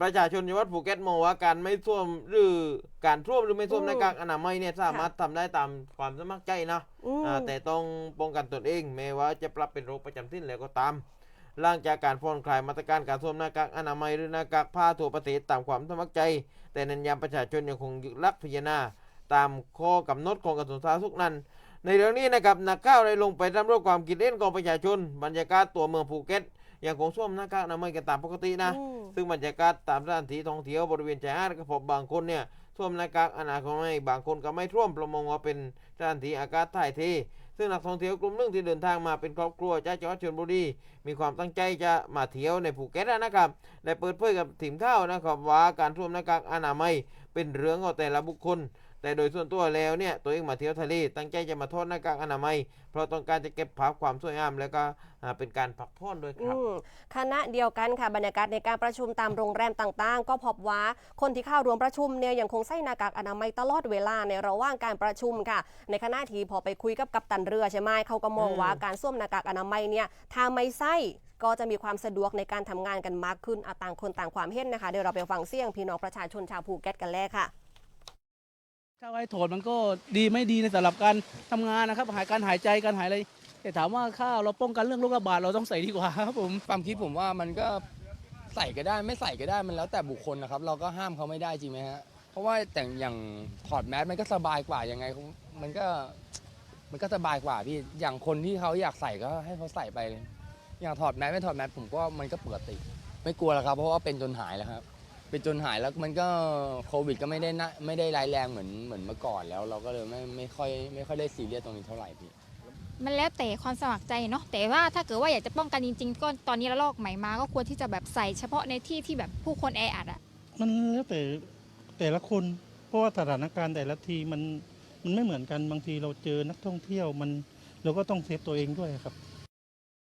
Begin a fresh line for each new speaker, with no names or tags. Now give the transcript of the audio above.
ประชาชนจังหวัดภูเก็ตมองว่าการไม่สวมหรือการสวมหรือไม่สวม
อืม
หน้ากากอนามัยเนี่ยสามารถทำได้ตามความสมัครใจนะ
อืม
อ่าแต่ต้องป้องกันตนเองแม้ว่าจะปรับเป็นโรคประจำถิ่นแล้วก็ตามหลังจากการผ่อนคลายมาตรการการสวมหน้ากากอนามัยหรือหน้ากากผ้าทั่วประเทศตามความสมัครใจ แต่เน้นย้ำประชาชนยังคงยึดหลักพิจารณาตามข้อกำหนดของกระทรวงสาธารณสุขนั้น ในเรื่องนี้นะครับนักข่าวได้ลงไปรำรวจความคิดเห็นของประชาชน บรรยากาศตัวเมืองภูเก็ตยังคงสวมหน้ากากอนามัยกันตามปกตินะ
อืม
ซึ่งบรรยากาศตามสถานที่ท่องเที่ยวบริเวณชายหาดก็พบบางคนเนี่ยสวมหน้ากากอนามัยบางคนก็ไม่ท่วมประมงว่าเป็นสถานที่อากาศถ่ายเทซึ่งนักท่องเที่ยวกลุ่มหนึ่งที่เดินทางมาเป็นครอบครัวจากจังหวัดชลบุรีมีความตั้งใจจะมาเที่ยวในภูเก็ตนะครับได้เปิดเผยกับทีมข่าวนะครับว่าการสวมหน้ากากอนามัยเป็นเรื่องของแต่ละบุคคล แต่โดยส่วนตัวแล้วเนี่ยตัวเองมาเที่ยวทะเล ตั้งใจจะมาทอดหน้ากากอนามัย เพราะต้องการจะเก็บภาพความสวยงาม แล้วก็อ่าเป็นการพักผ่อนด้วยค
อื
รับ
มคณะเดียวกันค่ะบรรยากาศในการประชุมตามโรงแรมต่างๆ ก็พบว่าคนที่เข้าร่วมประชุมเนี่ยยังคงใส่หน้ากากอนามัยตลอดเวลาในระหว่างการประชุมค่ะ ในขณะที่พอไปคุยกับกัปตันเรือใช่ไหมเขาก็มอง
อืม
ว่าการสวมหน้ากากอนามัยเนี่ยถ้าไม่ใส่ก็จะมีความสะดวกในการทำงานกันมากขึ้นอะต่างคนต่างความเห็นนะคะเดี๋ยวเราไปฟังเสียงพี่น้องประชาชนชาวภูเก็ตกันแรกค่ะ
ถ้าไว้โถดมันก็ดีไม่ดีในสำหรับการทำงานนะครับหายการหายใจการหายอะไรแต่ถามว่าถ้าวเราป้องกันเรื่องโรคระบาดเราต้องใส่ดีกว่าครับผม
ความคิดผมว่ามันก็ใส่ก็ได้ไม่ใส่ก็ได้มันแล้วแต่บุคคลนะครับ เราก็ห้ามเขาไม่ได้จริงไหมฮะเพราะว่าแต่อย่างถอดแมสมันก็สบายกว่ายังไง มันก็มันก็สบายกว่าพี่อย่างคนที่เขาอยากใส่ก็ให้เขาใส่ไปเลยอย่างถอดแมสไม่ถอดแมสผมก็มันก็ปกติ ไม่กลัวแล้วครับ เพราะว่าเป็นจนหายแล้วครับ เป็นจนหายแล้วมันก็โควิดก็ไม่ได้นะไม่ได้ร้ายแรงเหมือนเหมือนเมื่อก่อนแล้ว เราก็เลยไม่ไม่ค่อยไม่ค่อยได้ซีเรียสตรงนี้เท่าไหร่พี่
มันแล้วแต่ความสมัครใจเนาะแต่ว่าถ้าเกิดว่าอยากจะป้องกันจริงๆก็ตอนนี้ระลอกใหม่มาก็ควรที่จะแบบใส่เฉพาะในที่ที่แบบผู้คนแออัดอะ
มันแล้วแต่แต่ละคนเพราะว่าสถานการณ์แต่ละทีมันมันไม่เหมือนกันบางทีเราเจอนักท่องเที่ยวมันเราก็ต้องเซฟตัวเองด้วยครับ